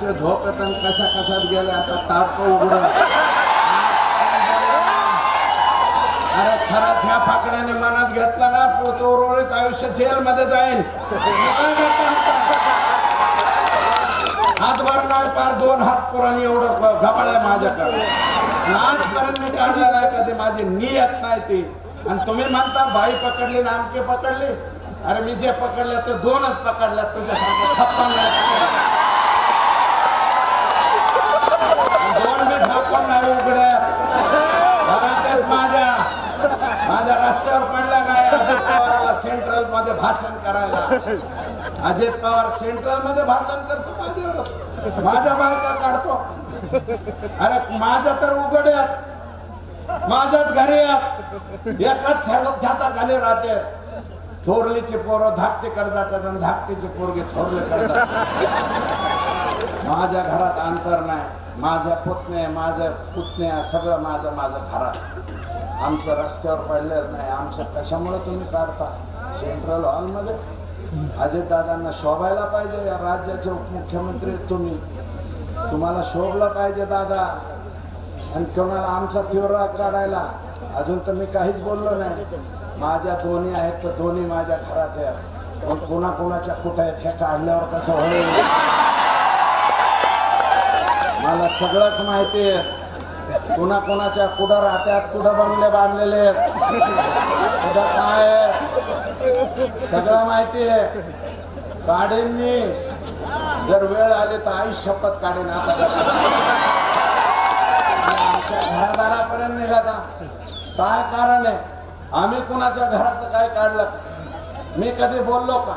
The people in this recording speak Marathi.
आयुष्य झोपेत कशा कशात गेले आता ताडकं उघड. अरे खरंच ह्या पाकड्याने मनात घेतला ना पुढचं उर्वरित आयुष्य जेलमध्ये जाईल मग काय हातभर नाही पार दोन हात पुराणी एवढं गबाळ आहे माझ्याकडे. आजपर्यंत मी काढलं नाही कधी माझी नियत नाही ती. आणि तुम्ही म्हणता बाई पकडली नामके पकडली? अरे मी जे पकडले ते दोनच पकडले तुझ्यासारखं छप्पन नाही पकडले. दोन बी छप्पन नाही उघड्या घरात आहेत माझ्या माझ्या रस्त्यावर पडल्या काय अजित पवाराला सेंट्रल मध्ये भाषण करायला. अजित पवार सेंट्रलमध्ये भाषण करतो माझ्यावर माझ्या बायका काढतो. अरे माझ्या तर उघड्यात माझ्याच घरी आहेत. जाता छाताखाली राहते. थोरलीचे पोरं धाकटे करतात आणि धाकटीचे पोरगे थोरले करतात. माझ्या घरात अंतर नाही. माझ्या पुतण्या माझ्या पुतण्या सगळं माझं माझं घरात. आमचं रस्त्यावर पडलेलं नाही. आमचं कशामुळे तुम्ही काढता? सेंट्रल हॉलमध्ये अजित दादांना शोभायला पाहिजे या राज्याचे उपमुख्यमंत्री आहेत तुम्ही. तुम्हाला शोभलं पाहिजे दादा. आणि कोणाला आमचा तीव्र काढायला? अजून तर मी काहीच बोललो नाही. माझ्या दोन्ही आहेत तर दोन्ही माझ्या घरात आहेत. पण कोणाकोणाच्या कुठं आहेत हे काढल्यावर कसं होईल? मला सगळंच माहिती आहे. कुणा कुणाच्या कुठं राहत्यात कुठं बंगले बांधलेले कुठं काय आहे. सगळं माहिती आहे. काढेन मी. जर वेळ आली तर आई शपथ काढेन आता. आमच्या घरादारापर्यंत निघाला काय कारण आहे? आम्ही कुणाच्या घराचं काय काढलं? मी कधी बोललो का?